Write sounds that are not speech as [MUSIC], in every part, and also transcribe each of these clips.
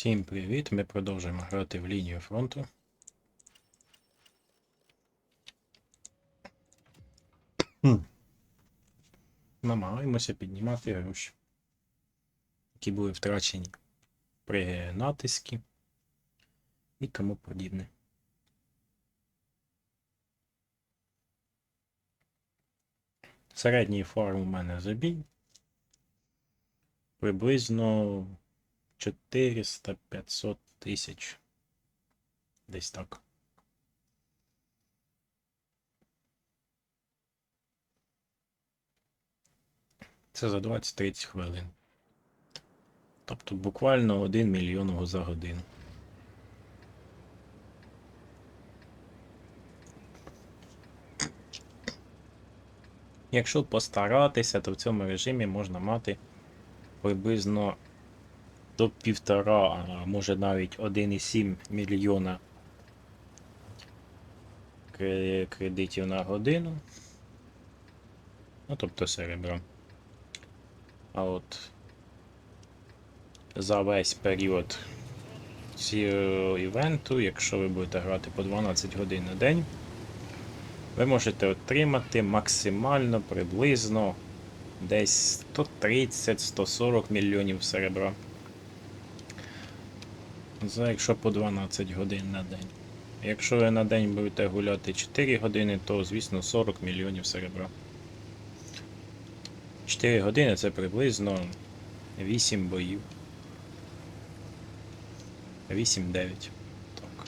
Всім привіт! Ми продовжуємо грати в лінію фронту. Намагаємося піднімати гроші, які були втрачені при натискі і тому подібне. Середній фарм у мене забій. Приблизно 400-500 тисяч. Десь так. Це за 20-30 хвилин. Тобто буквально 1 мільйон за годину. Якщо постаратися, то в цьому режимі можна мати приблизно до півтора, а може навіть 1,7 мільйона кредитів на годину. Ну, тобто серебро. А от за весь період цього івенту, якщо ви будете грати по 12 годин на день, ви можете отримати максимально приблизно десь 130-140 мільйонів серебра. За якщо по 12 годин на день. Якщо ви на день будете гуляти 4 години, то звісно 40 мільйонів серебра. 4 години це приблизно 8 боїв. 8-9. Так.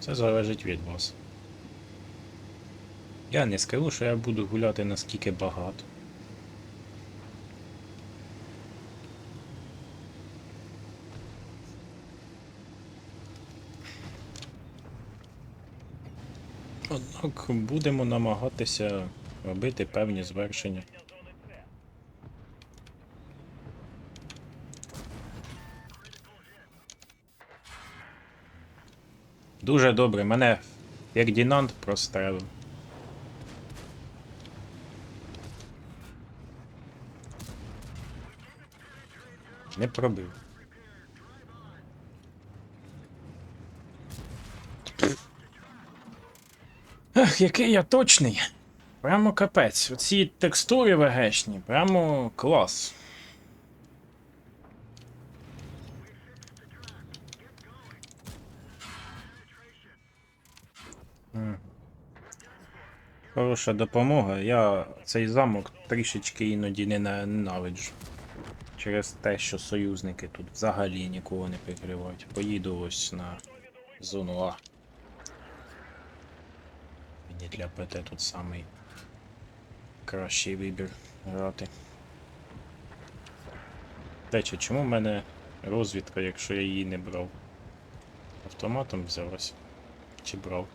Це залежить від вас. Я не скажу, що я буду гуляти наскільки багато. Однак будемо намагатися робити певні звершення. Дуже добре, мене як Дінант прострелив. Не пробив. Який я точний. Прямо капець. Оці текстури вегешні, прямо клас. Хороша допомога. Я цей замок трішечки іноді не ненавиджу. Через те, що союзники тут взагалі нікого не прикривають. Поїду ось на зону А. Мені для ПТ тут самий кращий вибір грати. Речі, чому в мене розвідка, якщо я її не брав? Автоматом взялась? Чи брав?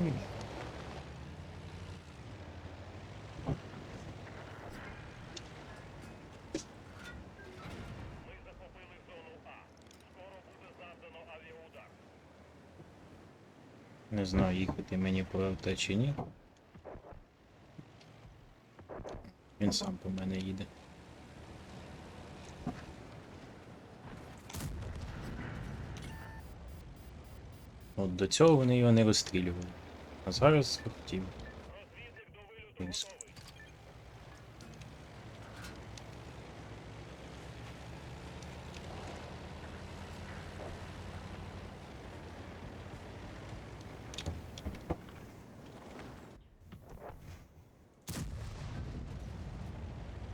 Не знаю, їхати мені по ЛТ чи ні. Він сам по мене їде. От до цього вони його не розстрілювали. А зараз хотів.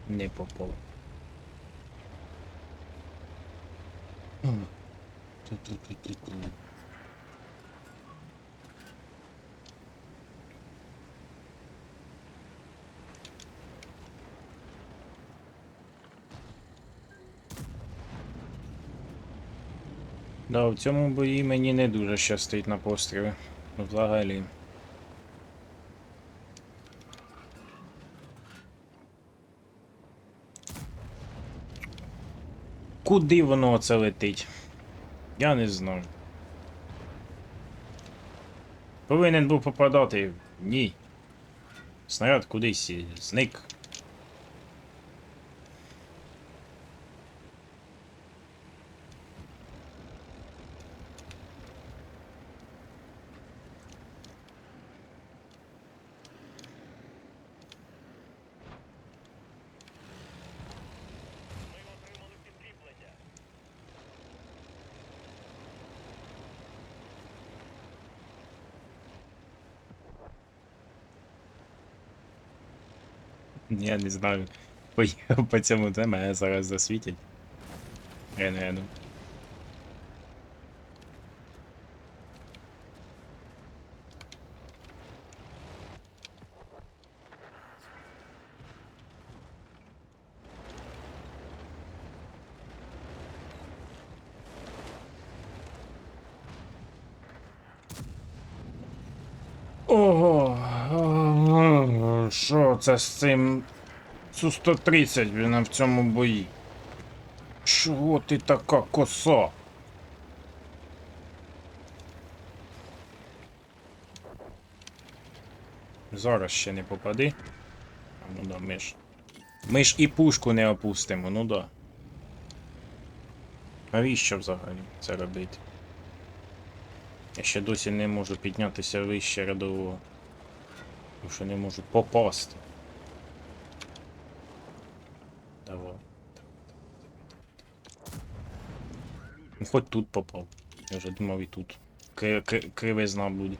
Не попав. М. Ту-ту-ту-ту-ту. Да, в цьому бої мені не дуже щастить на постріли. Ну, Взагалі. Куди воно оце летить? Я не знаю. Повинен був попадати. Ні. Снаряд кудись зник. Я не знаю. Поїхав [LAUGHS] по цьому мене зараз засвітять. Рентгеном. Ого, що це з цим Су-130 він в цьому бої? Чого ти така коса? Зараз ще не попади. Ну да, ми ж. Ми ж і пушку не опустимо, ну да. Навіщо взагалі це робити? Я ще досі не можу піднятися вище рядового. Тому що не можуть попасти. Давай. Ну, Хоч тут попав. Я вже думав і тут. Кри- кри- Кривизна буде.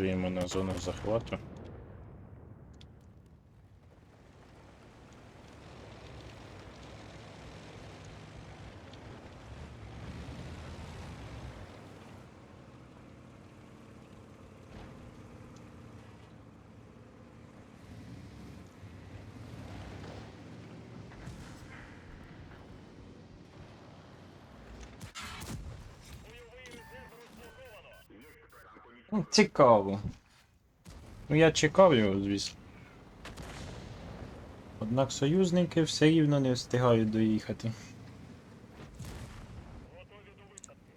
Катуємо на зону захвату. Ну, Цікаво. Ну я чекав його, звісно. Однак союзники все рівно не встигають доїхати.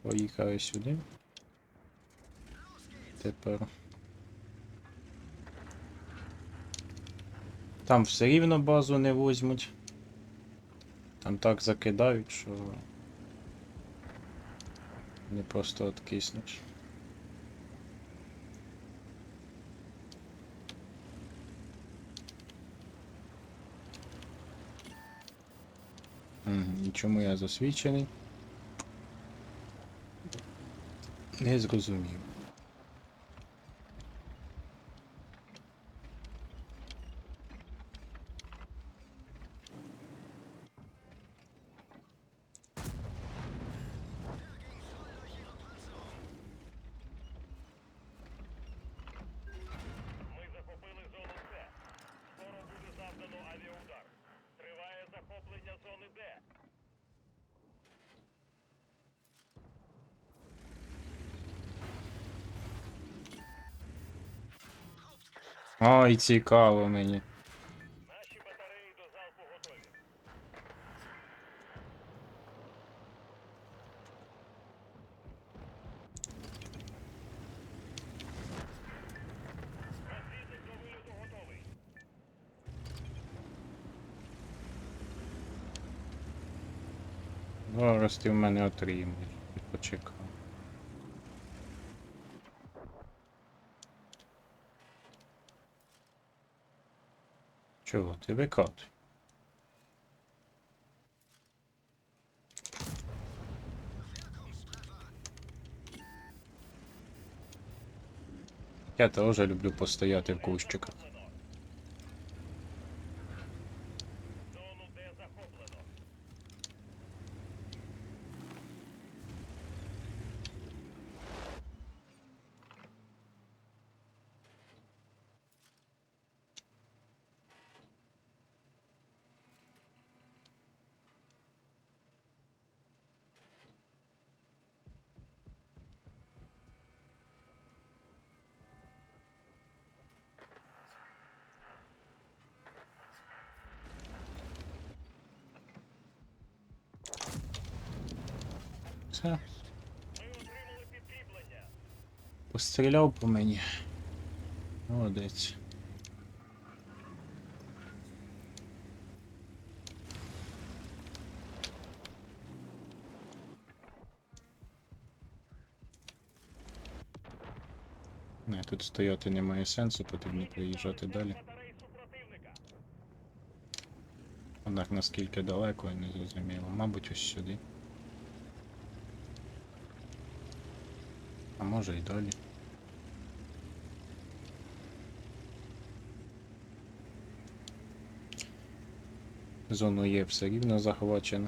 Поїхали сюди. Тепер. Там все рівно базу не возьмуть. Там так закидають, що. Не просто откиснеш. І чому я засвідчений? Не зрозумів. Ай, цікаво мені. Наші батареї до залпу готові. Розвідник до виліту готовий. Зараз ти в мене отримаєш. Почекай. Чого ти викатуй? Я теж люблю постояти в кущиках. Все, постріляв по мені. Молодець. Не, тут стояти немає сенсу, потрібно приїжджати далі. Однак наскільки далеко, я не зрозуміло. Мабуть, ось сюди. А може і далі. Зону є все рівно захвачено.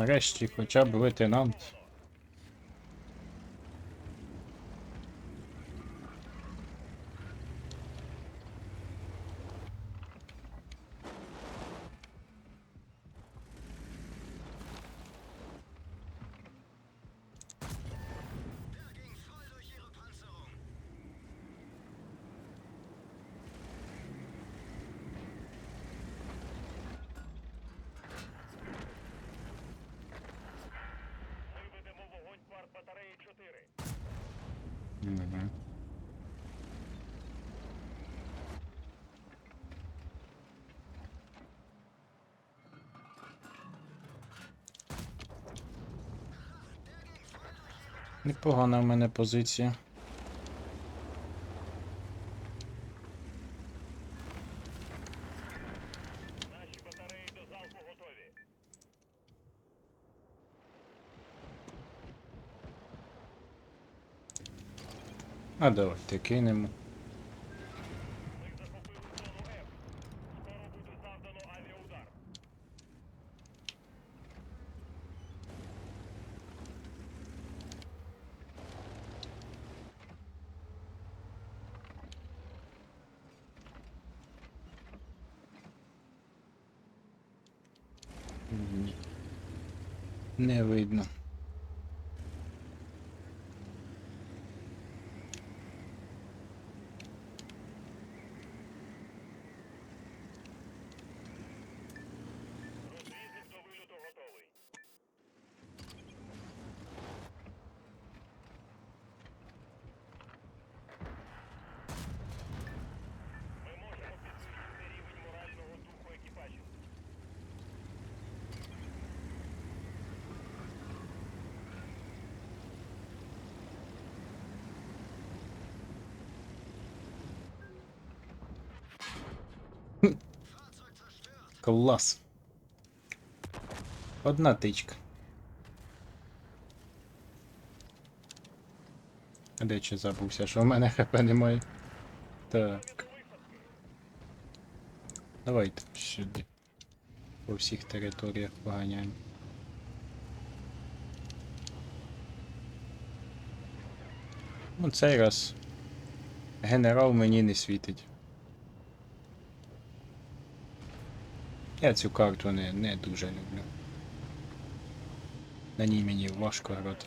Нарешті хоча б лейтенант. Непогана в мене позиція. А давайте кинемо. Ми захопили зону F. Скоро буде завдано авіаудар. Ні. Не видно. Клас. Одна тичка. Де чи забувся, що в мене хп немає. Так. Давайте сюди. По всіх територіях поганяємо. Ну, цей раз генерал мені не світить. Я цю карту не, не дуже люблю. На ній мені важко грати.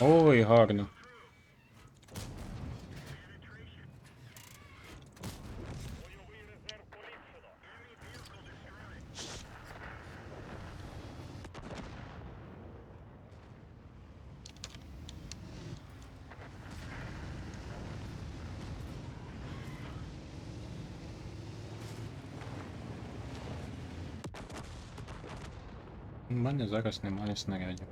Ой, гарно. У мене зараз немає снарядів.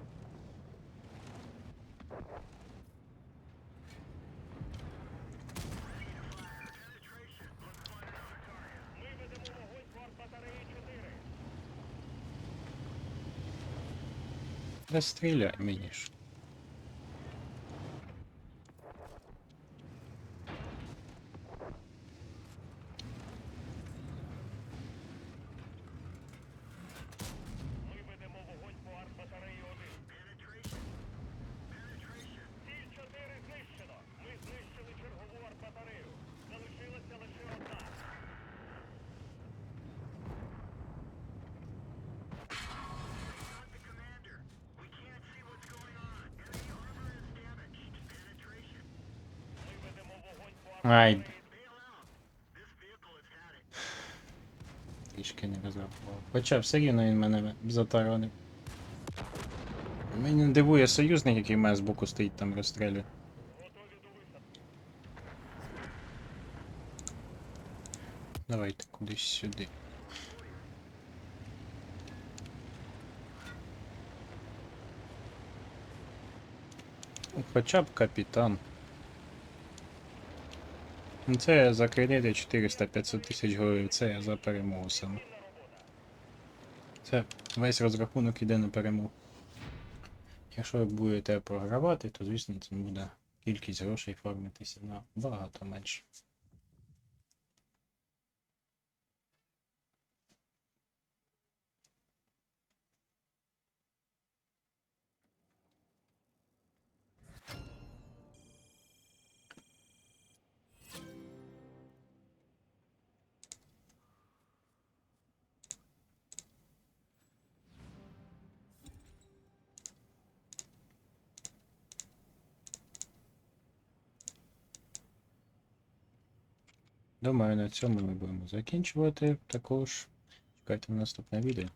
Ми ведемо вогонь по артбатареї 4. Да стріляй мені ж. Ми ведемо вогонь по артбатареї 1. Ціль 4 знищено. Ми знищили чергову артбатарею. Залишилася лише одна. Ми ведемо вогонь по Ай. Трішки не розрахував. Хоча все рівно він мене затаронив. Мені дивує союзник, який в мене збоку стоїть там розстрілює. Давайте кудись сюди. Хоча б капітан. Ну, Це за кредити 400-500 тисяч гривень, це я за перемогу саме. Це весь розрахунок іде на перемогу. Якщо ви будете програвати, то звісно це буде кількість грошей формитися на багато менше. Думаю, на цьому ми будемо закінчувати. Також чекайте на наступне відео.